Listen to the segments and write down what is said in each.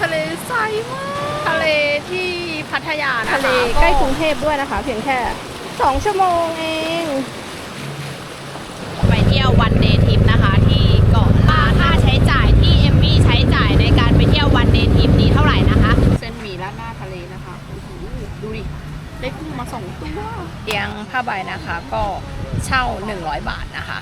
ทะเลใสมาก ทะเลที่พัทยานะคะทะเลใกล้กรุงเทพด้วยนะคะ เพียงแค่สองชั่วโมงเอง ไปเที่ยววันเดย์ทริปนะคะ ที่เกาะล้านค่าใช้จ่ายที่เอมมี่ใช้จ่ายในการไปเที่ยววันเดย์ทริปนี้เท่าไหร่นะคะ เส้นหมี่ราดหน้าทะเลนะคะโอ้โหดูดิ ได้กุ้งมาสองตัว เตียงผ้าใบนะคะก็เช่า 100 บาทนะคะ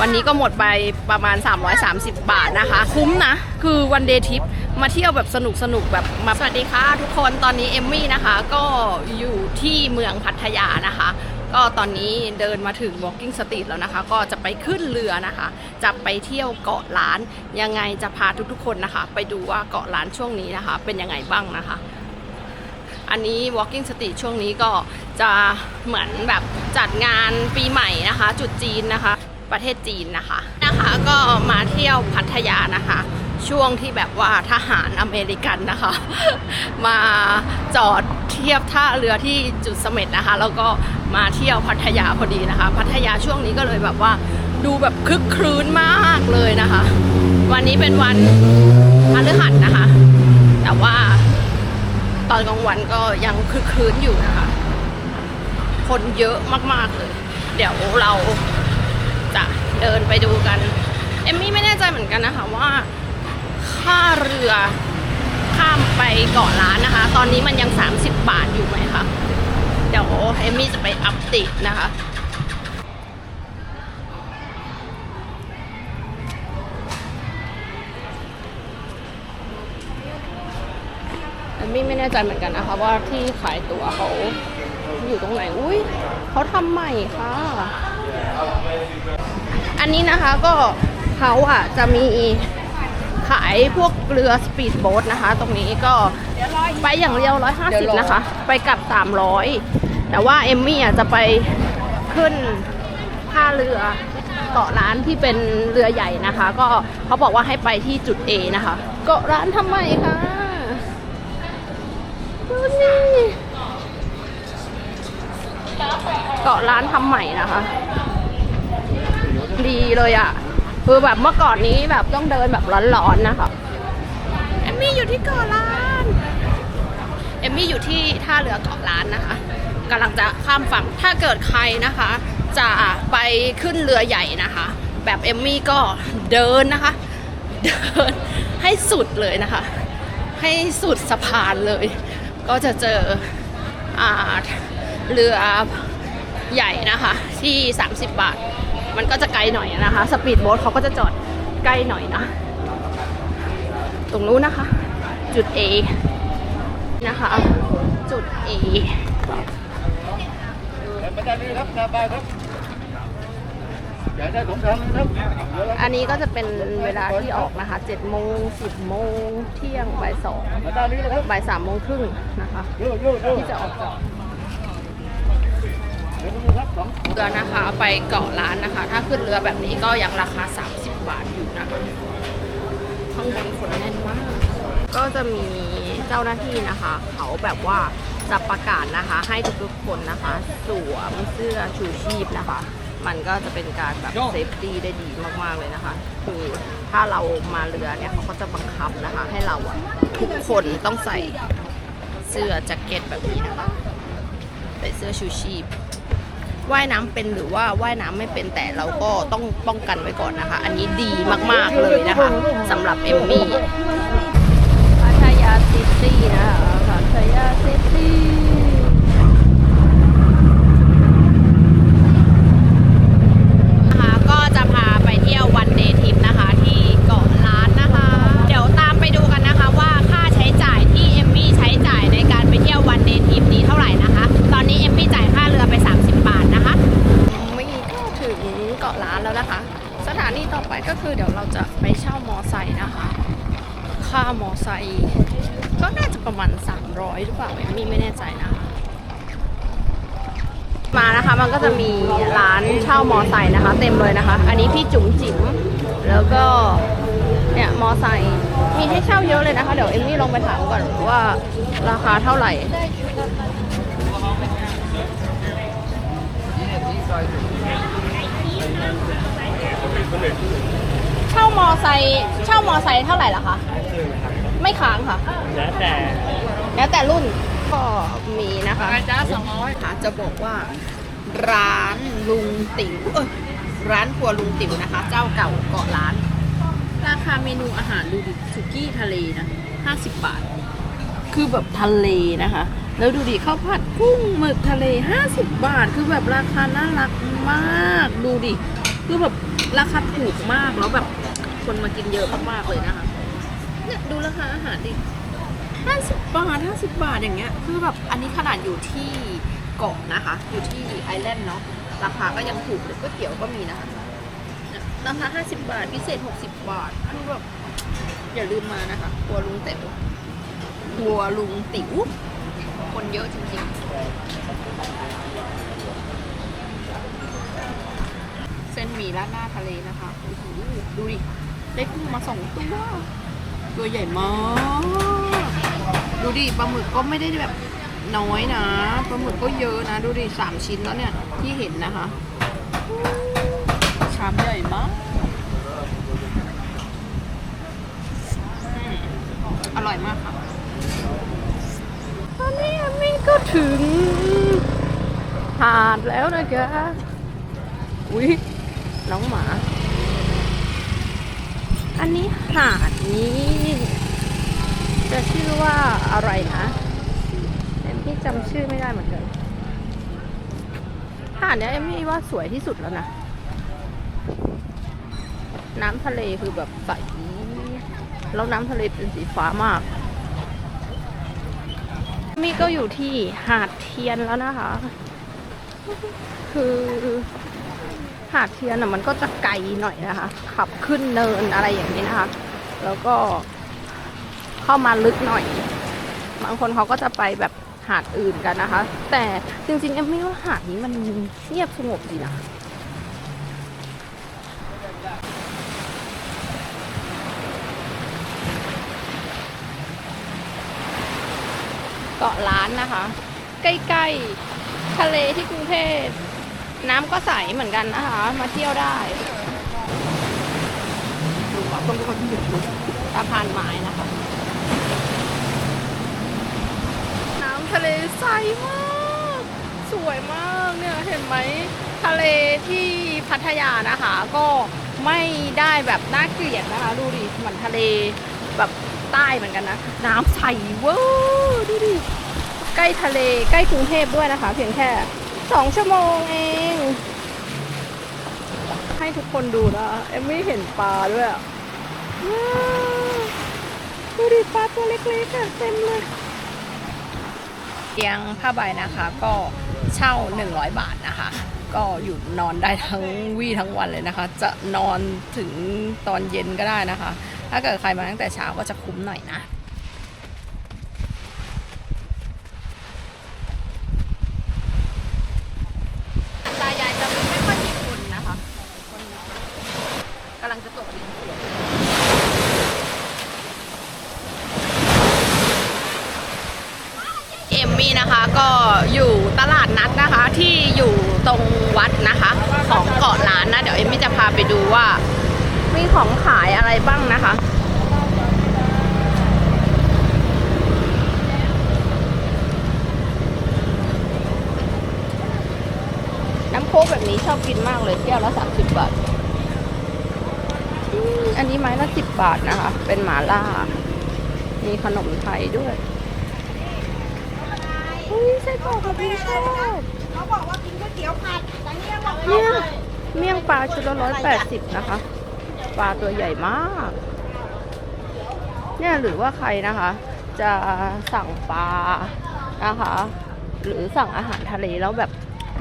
วันนี้ก็หมดไปประมาณ 330 บาทนะคะ คุ้มนะ คือวันเดย์ทริปมาเที่ยวแบบสนุกสนุกแบบมาสวัสดีค่ะ ทุกคนตอนนี้เอมมี่นะคะ ก็อยู่ที่เมืองพัทยานะคะ ก็ตอนนี้เดินมาถึง Walking Street แล้วนะคะ ก็จะไปขึ้นเรือนะคะ จะไปเที่ยวเกาะล้านยังไงจะพาทุกๆคนนะคะ ไปดูว่าเกาะล้านช่วงนี้นะคะ เป็นยังไงบ้างนะคะอันนี้ Walking Street ช่วงนี้ก็จะเหมือนแบบจัดงานปีใหม่นะคะ จุดจีนนะคะ ประเทศจีนนะคะ นะคะก็มาเที่ยวพัทยานะคะ ช่วงที่แบบว่าทหารอเมริกันนะคะ มาจอดเทียบท่าเรือที่จุดเสม็ดนะคะ แล้วก็มาเที่ยวพัทยาพอดีนะคะ พัทยาช่วงนี้ก็เลยแบบว่าดูแบบคึกครื้นมากเลยนะคะ วันนี้เป็นวันพฤหัสนะคะ แต่ว่าตอนกลางวันก็ยังคึกคืนอยู่นะคะ คนเยอะมาก ๆ เลย เดี๋ยวเรา จะเดินไปดูกัน เอมมี่ไม่แน่ใจเหมือนกันนะคะว่าค่าเรือข้ามไปเกาะล้านนะคะ ตอนนี้มันยัง 30 บาทอยู่ไหมคะเดี๋ยวเอมมี่จะไปอัปเดตนะคะเอมมี่ไม่แน่ใจเหมือนกันนะคะว่าที่ขายตั๋วเขาอยู่ตรงไหน อุ้ยเขาทำใหม่ค่ะ อันนี้นะคะก็เขาอะจะมีขายพวกเรือสปีดโบ๊ทนะคะ ตรงนี้ก็ไปอย่างเดียว 150 นะคะ ไปกลับ 300 แต่ว่าเอมมี่อะจะไปขึ้นท่าเรือเกาะร้านที่เป็นเรือใหญ่นะคะ ก็เขาบอกว่าให้ไปที่จุด A นะคะเกาะร้านทำไมคะดูนี่เกาะร้านทำใหม่นะคะ ดีเลยอะ่ะ คือแบบเมื่อก่อนนี้แบบต้องเดินแบบร้อนๆนะคะเอมมี่อยู่ที่เกาะล้านเอมมี่อยู่ที่ท่าเรือเกาะล้านนะคะกำลังจะข้ามฝั่งถ้าเกิดใครนะคะ จะไปขึ้นเรือใหญ่นะคะ แบบเอมมี่ก็เดินนะคะ เดินให้สุดเลยนะคะ ให้สุดสะพานเลย ก็จะเจออาเรือใหญ่นะคะ ที่ 30 บาท มันก็จะไกลหน่อยนะคะ สปีดโบ๊ทเขาก็จะจอดใกล้หน่อยนะ ตรงนู้นนะคะ จุด A นะคะ จุดอีอันนี้ก็จะเป็นเวลาที่ออกนะคะ7โมง10โมงเที่ยงบ่ายสองบ่ายสามโมงครึ่งนะคะ ที่จะออกจาก เดี๋ยวนะครับสองเรือนะคะไปเกาะล้านนะคะ ถ้าขึ้นเรือแบบนี้ก็ยังราคา 30 บาทอยู่นะคะข้างบนคนแน่นมาก ก็จะมีเจ้าหน้าที่นะคะ เขาแบบว่าจะประกาศนะคะ ให้ทุกๆคนนะคะสวมเสื้อชูชีพนะคะ มันก็จะเป็นการแบบเซฟตี้ได้ดีมากๆเลยนะคะคือถ้าเรามาเรือเนี่ยเขาก็จะบังคับนะคะ ให้เราอะทุกคนต้องใส่เสื้อแจ็คเก็ตแบบนี้นะคะใส่เสื้อชูชีพ ว่ายน้ำเป็นหรือว่าว่ายน้ำไม่เป็นแต่เราก็ต้องป้องกันไว้ก่อนนะคะ อันนี้ดีมากๆเลยนะคะสำหรับเอมมี่พัทยาซิตี้นะคะพัทยาซิตี้นะคะก็จะพาไปเที่ยววันเดย์ทริปนะคะ ที่เกาะล้านนะคะ เดี๋ยวตามไปดูกันนะคะว่าค่าใช้จ่ายที่เอมมี่ใช้จ่ายในการไปเที่ยววันเดย์ทริปนี้เท่าไหร่นะคะ ตอนนี้เอมมี่จ่ายค่าเรือไป 30 บาทนะคะเอมมี่ก็ถึงเกาะล้านแล้วนะคะ สถานีต่อไปก็คือเดี๋ยวเราจะไปเช่ามอไซค์นะคะ ค่ามอไซค์ก็น่าจะประมาณ 300 หรือเปล่าเอมมี่ไม่แน่ใจนะคะ มานะคะมันก็จะมี ร้านเช่ามอไซค์นะคะ เต็มเลยนะคะ อันนี้พี่จุ๋มจิ๋มแล้วก็เนี่ยมอไซค์มีให้เช่าเยอะเลยนะคะ เดี๋ยวเอมมี่ลองไปถามก่อนว่าราคาเท่าไหร่อามอไซค์เช่ามอไซค์เท่าไหร่ล่ะคะไม่ค้างค่ะ แล้วแต่ แล้วแต่รุ่นก็มีนะคะจ้าสองร้อยค่ะจะบอกว่า ร้านลุงติ๋วเอ้ยร้านครัวลุงติ๋วนะคะ เจ้าเก่าเกาะร้าน ราคาเมนูอาหารดูดิสุกี้ทะเลนะ50บบาท คือแบบทะเลนะคะ แล้วดูดิข้าวผัดกุ้งหมึกทะเล50บบาท คือแบบราคาน่ารักมาก ดูดิ คือแบบราคาถูกมากแล้วแบบคนมากินเยอะมากๆเลยนะคะเนี่ยดูราคาอาหารดิ50บบาท50บาทอย่างเงี้ย คือแบบอันนี้ขนาดอยู่ที่ เกาะนะคะ อยู่ที่ไอแลนด์เนาะราคาก็ยังถูกเลยก๋วยเตี๋ยวก็มีนะคะราคา50 บาท พิเศษ 60 บาทคือแบบอย่าลืมมานะคะครัวลุงเต๋วครัวลุงติ๋ว คนเยอะจริงๆ เส้นหมี่ราดหน้าทะเลนะคะโอ้โหดูดิ ได้กุ้งมาสองตัว ตัวใหญ่มาก ดูดิปลาหมึกก็ไม่ได้แบบ น้อยนะปลาหมึกก็เยอะนะ ดูดิสามชิ้นแล้วเนี่ย ที่เห็นนะคะชามใหญ่มากอร่อยมากค่ะตอนนี้อามี่ก็ถึงหาดแล้วนะคะอุ้ยน้องหมา อันนี้หาดนี้ จะชื่อว่าอะไรนะี่จำชื่อไม่ได้เหมือนกันหาดเนี้ยเอมมี่ว่าสวยที่สุดแล้วนะ น้ำทะเลคือแบบใส แล้วน้ำทะเลเป็นสีฟ้ามากมี่ก็อยู่ที่หาดเทียนแล้วนะคะ คือหาดเทียนอะมันก็จะไกลหน่อยนะคะ ขับขึ้นเนินอะไรอย่างนี้นะคะ แล้วก็เข้ามาลึกหน่อย บางคนเขาก็จะไปแบบ หาดอื่นกันนะคะ แต่จริงๆเอมมี่ว่าหาดนี้มันเงียบสงบดีนะเกาะล้านนะคะ ใกล้ๆทะเลที่กรุงเทพน้ำก็ใสเหมือนกันนะคะ มาเที่ยวได้ดูอะคนทุกคนที่อยู่สะพานไม้นะคะ น้ำ ทะเลใสมากสวยมากเนี่ยเห็นไหมทะเลที่พัทยานะคะ ก็ไม่ได้แบบน่าเกลียดนะคะดูดิเหมือนทะเลแบบใต้เหมือนกันนะ น้ำใสเวอร์ดูดิใกล้ทะเลใกล้กรุงเทพด้วยนะคะ เพียงแค่สองชั่วโมงเอง ให้ทุกคนดูนะเอมไม่เห็นปลาด้วยว้าวดูดิปลาตัวเล็กๆอะเต็มเลย เตียงผ้าใบนะคะ ก็เช่า 100 บาทนะคะ ก็อยู่นอนได้ทั้งวี่ทั้งวันเลยนะคะ จะนอนถึงตอนเย็นก็ได้นะคะ ถ้าเกิดใครมาตั้งแต่เช้าก็จะคุ้มหน่อยนะ ตายายจะไม่ค่อยมีคนนะคะคนกำลังจะตกดินสวยเอมมี่นะคะก็อยู่ตลาดนัดนะคะที่อยู่ตรงวัดนะคะ ของเกาะล้า นนะ เดี๋ยวเอมมี่จะพาไปดูว่า มีของขายอะไรบ้างนะคะ น้ำโค้กแบบนี้ชอบกินมากเลยแก้วละ30บาทอืมอันนี้ไม้ละ10บาทนะคะ เป็นหมาล่า มีขนมไทยด้วยอุ้ยไส้กรอกแบบนี้ชอบเขาบอกว่ากินก๋วยเตี๋ยวผัดแต่เนี่ยบอกเนี่ย เมี่ยงปลาชุดละร้อยแปดสิบนะคะ ปลาตัวใหญ่มาก เนี่ยหรือว่าใครนะคะ จะสั่งปลานะคะ หรือสั่งอาหารทะเลแล้วแบบ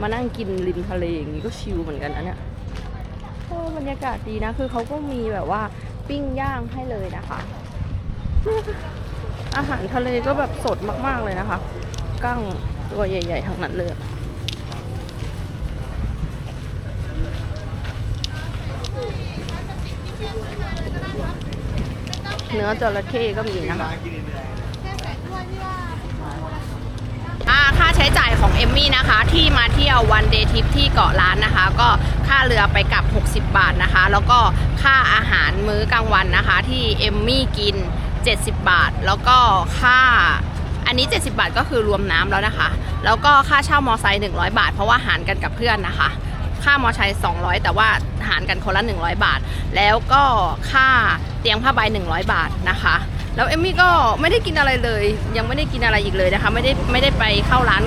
มานั่งกินริมทะเลอย่างนี้ก็ชิลเหมือนกันนะเนี่ยโอ้บรรยากาศดีนะ คือเขาก็มีแบบว่าปิ้งย่างให้เลยนะคะ อาหารทะเลก็แบบสดมากๆเลยนะคะ กั้งตัวใหญ่ ๆทั้งนั้นเลย เนื้อจระเข้ก็มีนะคะค่าใช้จ่ายของเอมมี่นะคะ ที่มาเที่ยววันเดย์ทริปที่เกาะล้านนะคะ ก็ค่าเรือไปกลับ 60 บาทนะคะ แล้วก็ค่าอาหารมื้อมื้อกลางวันนะคะ ที่เอมมี่กิน 70 บาท แล้วก็ค่าอันนี้ 70 บาทก็คือรวมน้ำแล้วนะคะ แล้วก็ค่าเช่ามอไซค์100 บาท เพราะว่าหารกันกับเพื่อนนะคะ ค่ามอไซค์200 แต่ว่าหารกันคนละ 100 บาท แล้วก็ค่าเตียงผ้าใบ 100 บาทนะคะ แล้วเอมมี่ก็ไม่ได้กินอะไรเลย ยังไม่ได้กินอะไรอีกเลยนะคะ ไม่ได้ไม่ได้ไปเข้าร้าน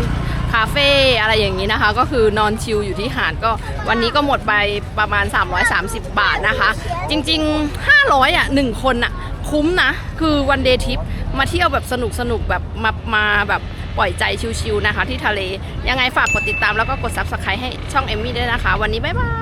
คาเฟ่อะไรอย่างนี้นะคะ ก็คือนอนชิลอยู่ที่หาดก็วันนี้ก็หมดไปประมาณ 330 บาทนะคะ จริง ๆ 500อะหนึ่งคนอะคุ้มนะ คือวันเดย์ทริปมาเที่ยวแบบสนุกสนุกแบบมามาแบบ ปล่อยใจชิวๆนะคะ ที่ทะเล ยังไงฝากกดติดตามแล้วก็กด subscribe ให้ช่องเอมมี่ด้วยนะคะ วันนี้บ๊ายบาย